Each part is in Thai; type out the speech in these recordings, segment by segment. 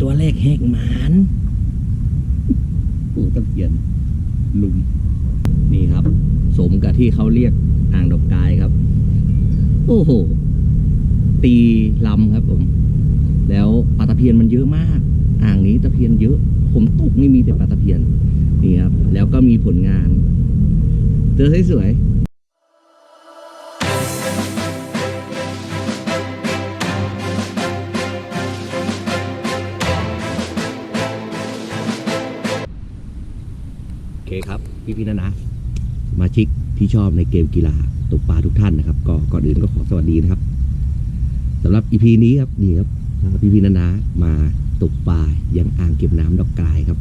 ตัวเลขแหกหมานปูตะเพียนลุม นี่ครับ สมกับที่เขาเรียกอ่างดอกกายครับ โอ้โห ตีลำครับผม แล้วปลาตะเพียนมันเยอะมาก อ่างนี้ตะเพียนเยอะ ผมตกนี่มีแต่ปลาตะเพียน นี่ครับ แล้วก็มีผลงาน เจอสวยๆ เคครับ พี่พี่ๆนะนะสมาชิกที่ชอบในเกมกีฬาตกปลาทุกท่านนะครับ ก็ก่อนอื่นก็ขอสวัสดีนะครับสำหรับอีพีนี้ครับนี่ครับพี่พี่ๆนะนะมาตกปลายังอ่างเก็บน้ำดอกกลายครับ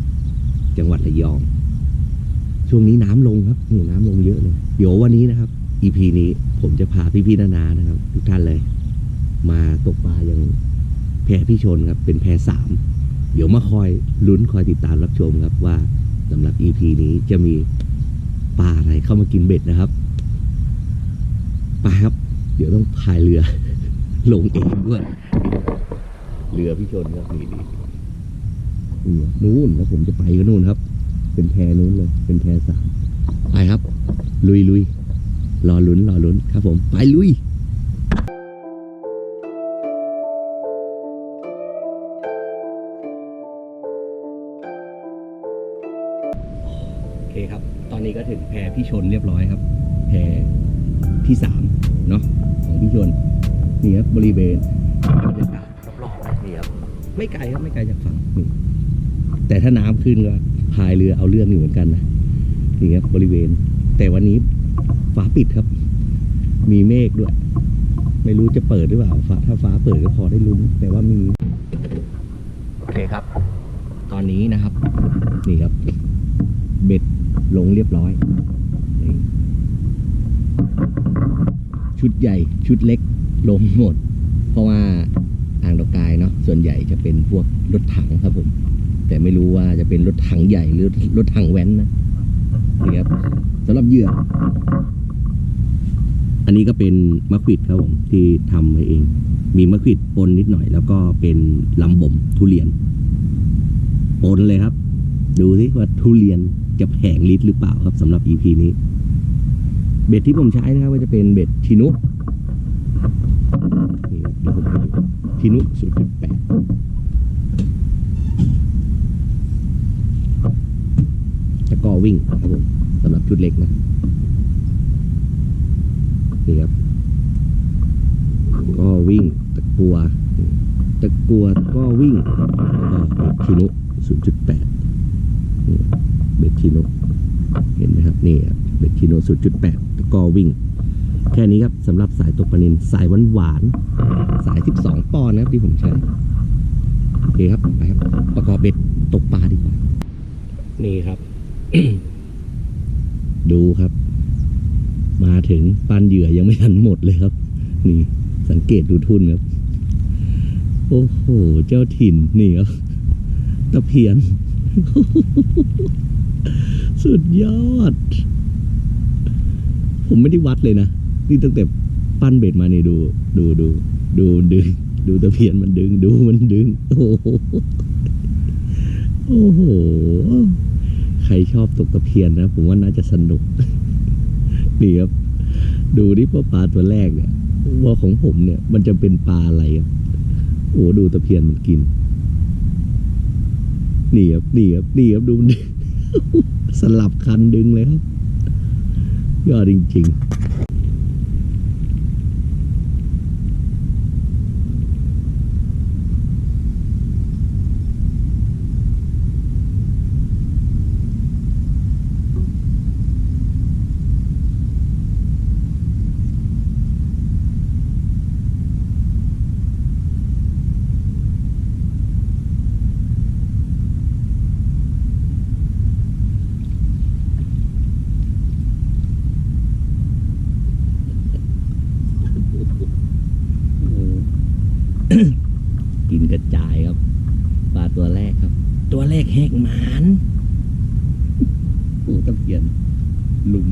จังหวัดระยอง ช่วงนี้น้ำลงครับนี่น้ำลงเยอะเลยเดี๋ยววันนี้นะครับอีพีนี้ผมจะพาพี่พี่ๆนะนะนะครับ ทุกท่านเลย มาตกปลาอยังแพพี่ชนครับ เป็นแพสามเดี๋ยวมาคอยลุ้นคอยติดตามรับชมครับว่า สำหรับ EP นี้จะมีปลาอะไรเข้ามากินเบ็ดนะครับไปครับ เดี๋ยวต้องพายเรือ ลงเองด้วยเรือพี่ชนครับนี่นี่นี่นู่นแล้วผมจะไปก็นู่นครับ เป็นแพนู้นเลย เป็นแพสามไปครับ ลุยลุยรอลุ้นรอลุ้นครับผม ไปลุย พรพี่ชนเรียบร้อยครับ แพรที่สามเนาะของพี่ชนนี่ครับบริเวณบรรยากาศรอบๆนี่ครับไม่ไกลครับไม่ไกลจากฝั่งนี่แต่ถ้าน้ำขึ้นก็พายเรือเอาเรื่องอยู่เหมือนกันนะนี่ครับบริเวณ แต่วันนี้ฟ้าปิดครับ มีเมฆด้วย ไม่รู้จะเปิดหรือเปล่าฟ้าถ้าฟ้าเปิดก็พอได้ลุ้นแต่ว่ามีโอเคครับ ตอนนี้นะครับ นี่ครับ เบ็ดลงเรียบร้อยนี่ ชุดใหญ่ชุดเล็กลงหมด เพราะว่าอ่างดอกกายเนาะส่วนใหญ่จะเป็นพวกรถถังครับผม แต่ไม่รู้ว่าจะเป็นรถถังใหญ่หรือรถถังแว้นนะนี่ครับสำหรับเหยื่อ อันนี้ก็เป็นมะขวิดครับผมที่ทำไว้เอง มีมะขวิดปนนิดหน่อย แล้วก็เป็นลำบ่มทุเรียนปนเลยครับ ดูสิว่าทุเรียนจะแผงลิตรหรือเปล่าครับสำหรับ EP นี้ เบ็ดที่ผมใช้นะครับก็จะเป็นเบ็ดชินุนี่ครับเดี๋ยวผมให้ดูชินุ0.8ตะกร้อวิ่งครับผมสำหรับชุดเล็กนะนี่ครับก็วิ่งตะกัวตะกัวก็วิ่งแล้วก็ชินุ0.8นี่เบ็ดชิโนเห็นไหมครับนี่ครับเบ็ดชิโน0.8ตะ กอวิ่ง แค่นี้ครับสำหรับสายตกปลานินสายหวานหวานๆสาย 12 ปอนด์นะครับที่ผมใช้โอเคครับไปครับ ประกอบเบ็ดตกปลาดีกว่า นี่ครับ ดูครับ มาถึงปันเหยื่อยังไม่ทันหมดเลยครับ นี่สังเกตดูทุ่นครับ โอ้โห เจ้าถิ่นนี่ครับตะเพียน สุดยอด ผมไม่ได้วัดเลยนะนี่ตั้งแต่ปั้นเบ็ดมานี่ดู ดูดูดูดึง ดูตะเพียนมันดึง ดูมันดึง โอ้โหโอ้โหใครชอบตกตะเพียนนะ ผมว่าน่าจะสนุกนี่ครับดูนี่ว่าปลาตัวแรกเนี่ยว่าของผมเนี่ย มันจะเป็นปลาอะไรครับโอ้ดูตะเพียนมันกินนี่ครับนี่ครับนี่ครับดูมันสลับคันดึงเลยครับ ยอดจริง ๆ กินกระจายครับปลาตัวแรกครับ ตัวเลขแหกหมานปูตะเพียนลุม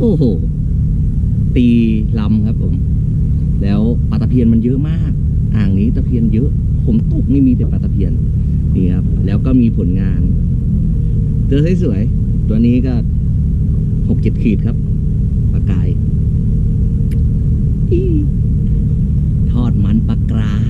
โอ้โห ตีลำครับผม แล้วปลาตะเพียนมันเยอะมาก อ่างนี้ตะเพียนเยอะ ผมตกนี่มีแต่ปลาตะเพียนนี่ครับ แล้วก็มีผลงานเจอสวยๆตัวนี้ก็หกเจ็ดขีดครับปลากาย ทอดมันปลากราย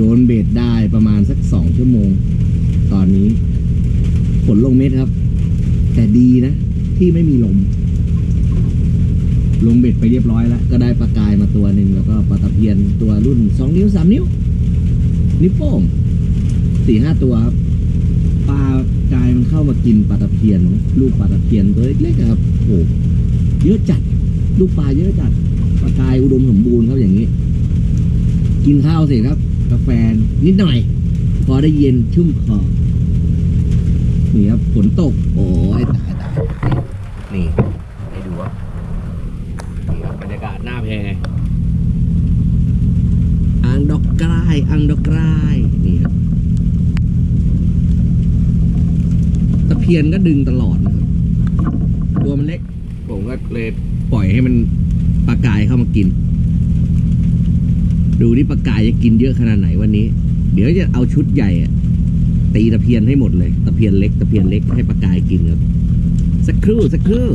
โยนเบ็ดได้ประมาณสักสองชั่วโมง ตอนนี้ฝนลงเม็ดครับ แต่ดีนะ ที่ไม่มีลม ลงเบ็ดไปเรียบร้อยแล้ว ก็ได้ปลากายมาตัวหนึ่งแล้วก็ปลาตะเพียนตัวรุ่นสองนิ้วสามนิ้ว นิ้วโป้งสี่ห้าตัวครับปลากายมันเข้ามากินปลาตะเพียน ลูกปลาตะเพียนตัวเล็กๆครับโอ้โหเยอะจัด ลูกปลาเยอะจัดปลากายอุดมสมบูรณ์ครับอย่างนี้ กินข้าวเสร็จครับ กาแฟนิดหน่อย พอได้เย็นชุ่มคอนี่ครับฝนตก โอ้ยตายตายนี่ให้ดูว่านี่ครับบรรยากาศหน้าแพอ่างดอกกรายอ่างดอกกรายนี่ครับตะเพียนก็ดึงตลอดนะครับตัวมันเล็ก ผมก็เลยปล่อยให้มันปลากายเข้ามากิน ดูนี่ปลากายจะกินเยอะขนาดไหนวันนี้ เดี๋ยวจะเอาชุดใหญ่ตีตะเพียนให้หมดเลย ตะเพียนเล็ก ตะเพียนเล็กให้ปลากายกินครับ สักครู่สักครู่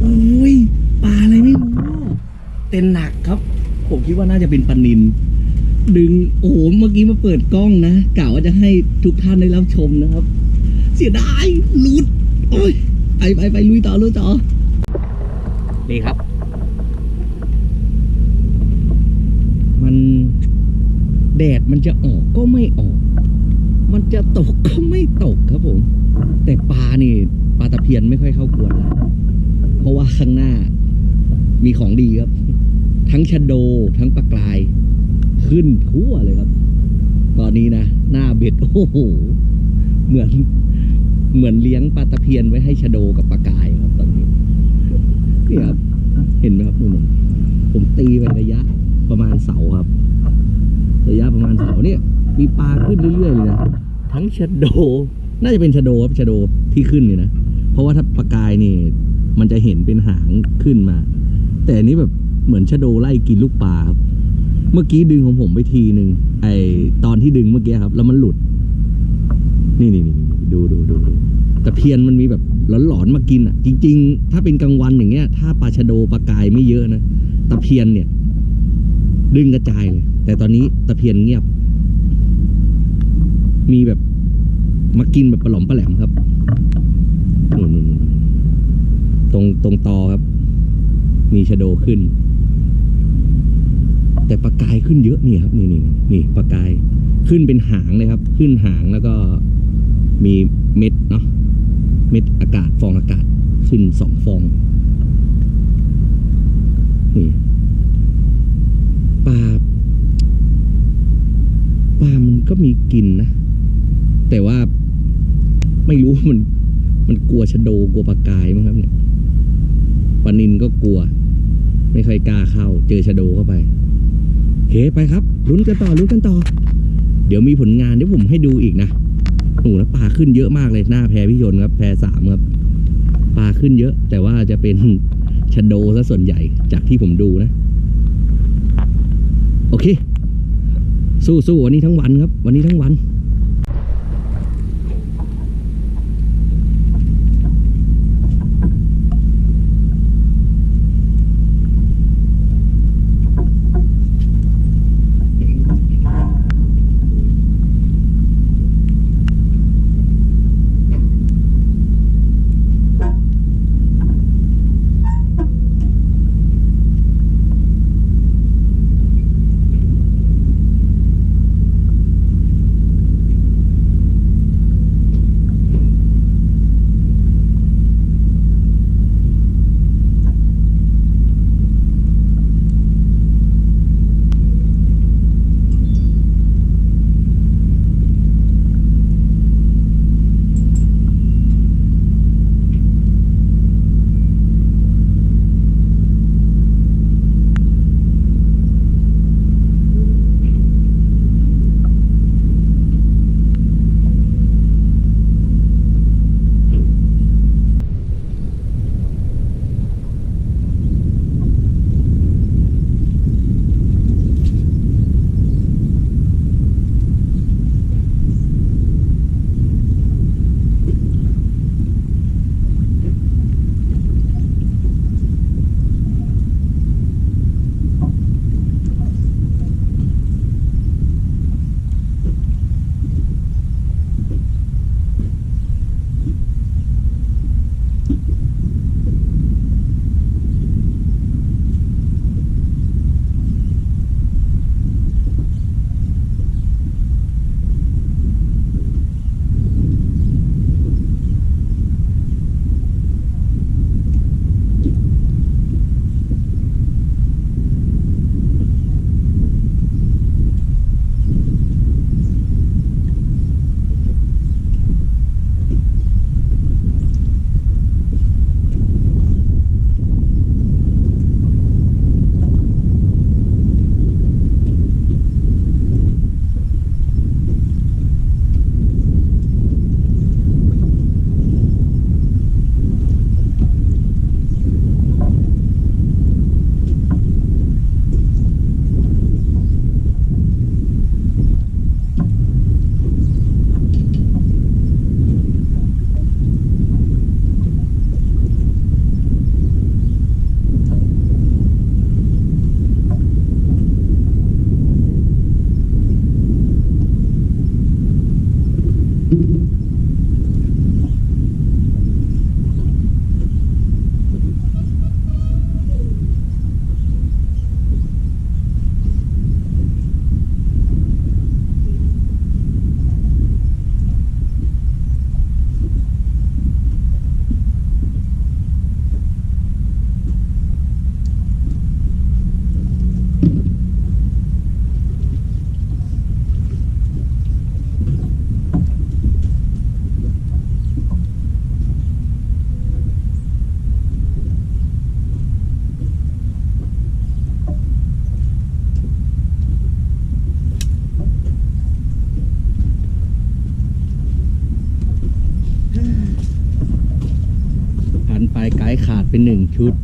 โอ้ยปลาอะไรไม่รู้ เต้นหนักครับ ผมคิดว่าน่าจะเป็นปลานินดึงโอ้โหเมื่อกี้มาเปิดกล้องนะกะว่าจะให้ทุกท่านได้รับชมนะครับ เสียดายหลุดโอ้ยไปไปไปลุยต่อลุยต่อนี่ครับ มันแดดมันจะออกก็ไม่ออก มันจะตกก็ไม่ตกครับผม แต่ปลานี่ปลาตะเพียนไม่ค่อยเข้ากวนแล้วเพราะว่าข้างหน้ามีของดีครับ ทั้งชะโด ทั้งปลากราย ขึ้นทั่วเลยครับ ตอนนี้นะ หน้าเบ็ดโอ้โหเหมือน เหมือนเลี้ยงปลาตะเพียนไว้ให้ชะโดกับปลากรายครับตอนนี้นี่ครับ เห็นไหมครับนุ่นๆผมตีไประยะประมาณเสาครับ ระยะประมาณเสาเนี่ย มีปลาขึ้นเรื่อยๆเลยนะทั้งชะโด น่าจะเป็นชะโดครับชะโดที่ขึ้นเนี่ยนะเพราะว่าถ้าปลากายนี่ มันจะเห็นเป็นหางขึ้นมา แต่อันนี้แบบ เหมือนชะโดไล่กินลูกปลาครับ เมื่อกี้ดึงของผมไปทีหนึ่งไอตอนที่ดึงเมื่อกี้ครับ แล้วมันหลุด นี่นี่นี่ดูดูดูดูตะเพียนมันมีแบบหลอนๆมากินอะ จริง ๆ ถ้าเป็นกลางวันอย่างเงี้ย ถ้าปลาชะโดปลากายไม่เยอะนะตะเพียนเนี่ย ดึงกระจายเลย แต่ตอนนี้ตะเพียนเงียบ มีแบบมากินแบบปลาหลอมปลาแหลมครับตรงตรงตอครับ มีชะโดขึ้น แต่ปลากายขึ้นเยอะนี่ครับนี่นี่นี่ปลากายขึ้นเป็นหางเลยครับ ขึ้นหางแล้วก็มีเม็ดเนาะเม็ดอากาศฟองอากาศขึ้นสองฟองนี่ปลาปลามันก็มีกินนะ แต่ว่าไม่รู้มันมันกลัวชะโดกลัวปลากายมั้งครับเนี่ยปลานินก็กลัว ไม่ค่อยกล้าเข้า เจอชะโดเข้าไป เคไปครับลุ้นกันต่อลุ้นกันต่อ เดี๋ยวมีผลงานเดี๋ยวผมให้ดูอีกนะโอ้โหแล้วปลาขึ้นเยอะมากเลยหน้าแพรพี่ยนครับ แพรสามครับปลาขึ้นเยอะ แต่ว่าจะเป็นชะโดซะส่วนใหญ่จากที่ผมดูนะ โอเค สู้ๆวันนี้ทั้งวันครับ วันนี้ทั้งวัน ไกด์ขาดไปหนึ่งชุด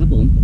tá bom.